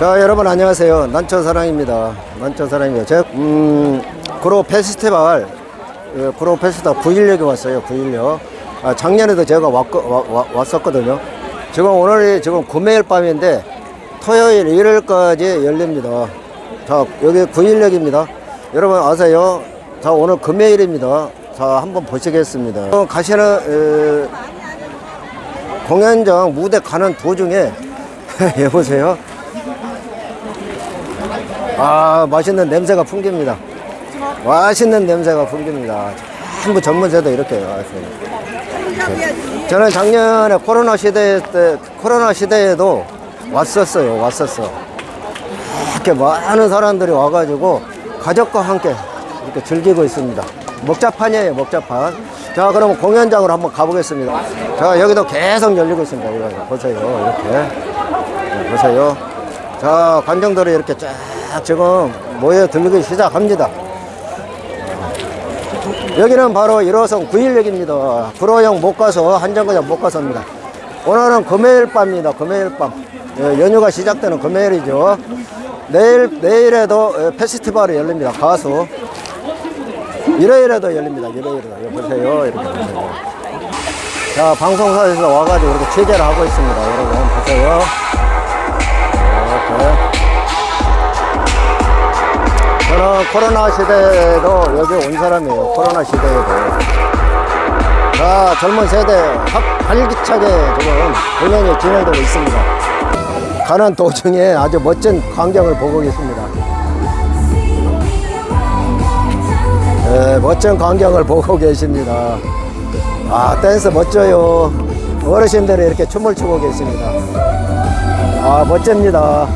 자 여러분 안녕하세요. 난초사랑입니다. 난초사랑입니다. 제가 음 구로 페스티벌 예, 구로 페스티벌 916에 왔어요 916 아, 작년에도 제가 왔, 와, 왔었거든요. 지금 오늘이 지금 금요일 밤인데 토요일 일요일까지 열립니다. 자 여기 916입니다. 여러분 아세요? 자 오늘 금요일입니다. 자 한번 보시겠습니다. 어, 가시는 에, 공연장 무대 가는 도중에 여보세요 아 맛있는 냄새가 풍깁니다. 맛있는 냄새가 풍깁니다. 전부 전문세도 이렇게 왔어요. 저는 작년에 코로나 시대 때 코로나 시대에도 왔었어요 왔었어. 이렇게 많은 사람들이 와가지고 가족과 함께 이렇게 즐기고 있습니다. 먹자판이에요 먹자판. 자 그러면 공연장으로 한번 가보겠습니다. 자 여기도 계속 열리고 있습니다. 보세요 이렇게. 네, 보세요. 자 관중들이 이렇게 쫙 지금 모여 들기 시작합니다. 여기는 바로 1호선 916입니다. 구로역 못 가서 한정거장 못 가서입니다. 오늘은 금요일 밤입니다. 금요일 밤. 예, 연휴가 시작되는 금요일이죠. 내일 내일에도 예, 페스티벌이 열립니다. 가수. 일요일에도 열립니다. 일요일에도. 여기 보세요. 이렇게 보세요. 자 방송사에서 와가지고 이렇게 취재를 하고 있습니다. 여러분 보세요. 이렇게 코로나 시대에도 여기 온 사람이에요. 코로나 시대에도. 자, 젊은 세대 확 활기차게 지금 공연이 진행되고 있습니다. 가는 도중에 아주 멋진 광경을 보고 계십니다. 네, 멋진 광경을 보고 계십니다. 아, 댄스 멋져요. 어르신들이 이렇게 춤을 추고 계십니다. 아, 멋집니다.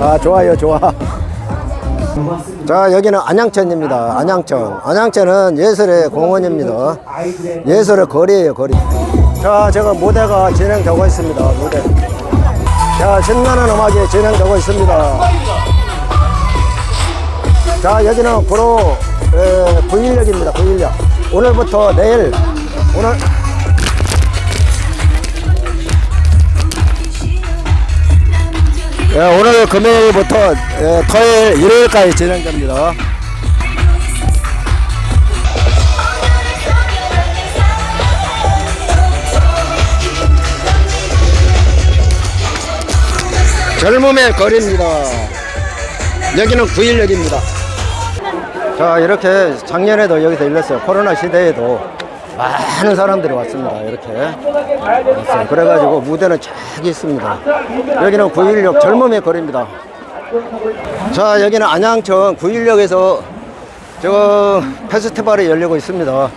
아, 좋아요, 좋아. 자 여기는 안양천입니다. 안양천. 안양천은 예술의 공원입니다. 예술의 거리예요 거리. 자 제가 무대가 진행되고 있습니다 무대. 자 신나는 음악이 진행되고 있습니다. 자 여기는 구로 에, 916입니다 916 오늘부터 내일 오늘 예, 오늘 금요일부터 예, 토요일, 일요일까지 진행됩니다. 젊음의 거리입니다. 여기는 9일역입니다. 자, 이렇게 작년에도 여기서 열렸어요. 코로나 시대에도 많은 사람들이 왔습니다. 이렇게. 왔어요. 그래가지고 무대는 쫙 있습니다. 여기는 916 젊음의 거리입니다. 자, 여기는 안양천 916에서 지금 페스티벌이 열리고 있습니다.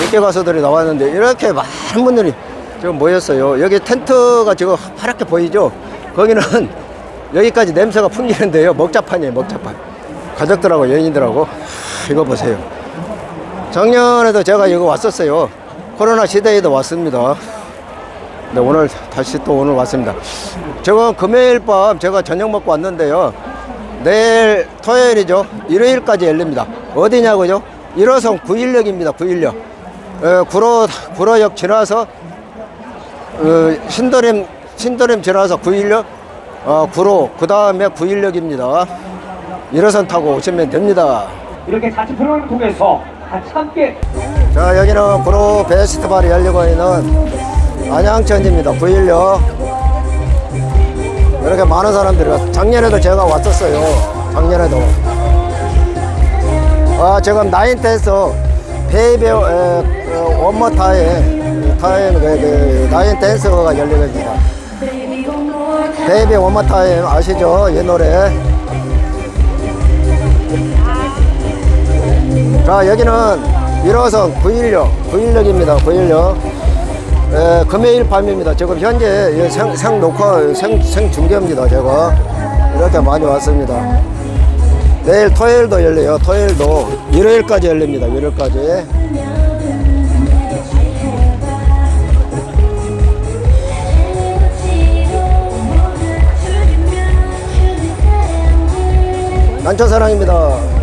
인기 가수들이 나왔는데 이렇게 많은 분들이 지금 모였어요. 여기 텐트가 지금 파랗게 보이죠? 거기는 여기까지 냄새가 풍기는데요. 먹자판이에요, 먹자판. 가족들하고 연인들하고 이거 보세요. 작년에도 제가 여기 왔었어요. 코로나 시대에도 왔습니다. 네, 오늘 다시 또 오늘 왔습니다. 제가 금요일 밤 제가 저녁 먹고 왔는데요. 내일 토요일이죠. 일요일까지 열립니다. 어디냐고요? 1호선 916입니다. 916. 에, 구로, 구로역 지나서 어, 신도림, 신도림 지나서 916, 어, 구로, 그 다음에 916입니다. 1호선 타고 오시면 됩니다. 이렇게 자체 프로그램을 통해서 같이 함께. 자 여기는 구로 페스티벌이 열리고 있는 안양천입니다. 916 이렇게 많은 사람들이 왔 작년에도 제가 왔었어요. 작년에도. 아 지금 나인 댄스 베이비 원모 타임 타임 그, 그, 나인 댄스가 열리고 있습니다. 베이비 원모 타임 아시죠? 이 노래 자 여기는 1호선 916 916입니다 916 에, 금요일 밤입니다. 지금 현재 이 생, 생 녹화 생, 생 중계입니다 제가. 이렇게 많이 왔습니다. 내일 토요일도 열려요 토요일도. 일요일까지 열립니다 일요일까지. 난초사랑입니다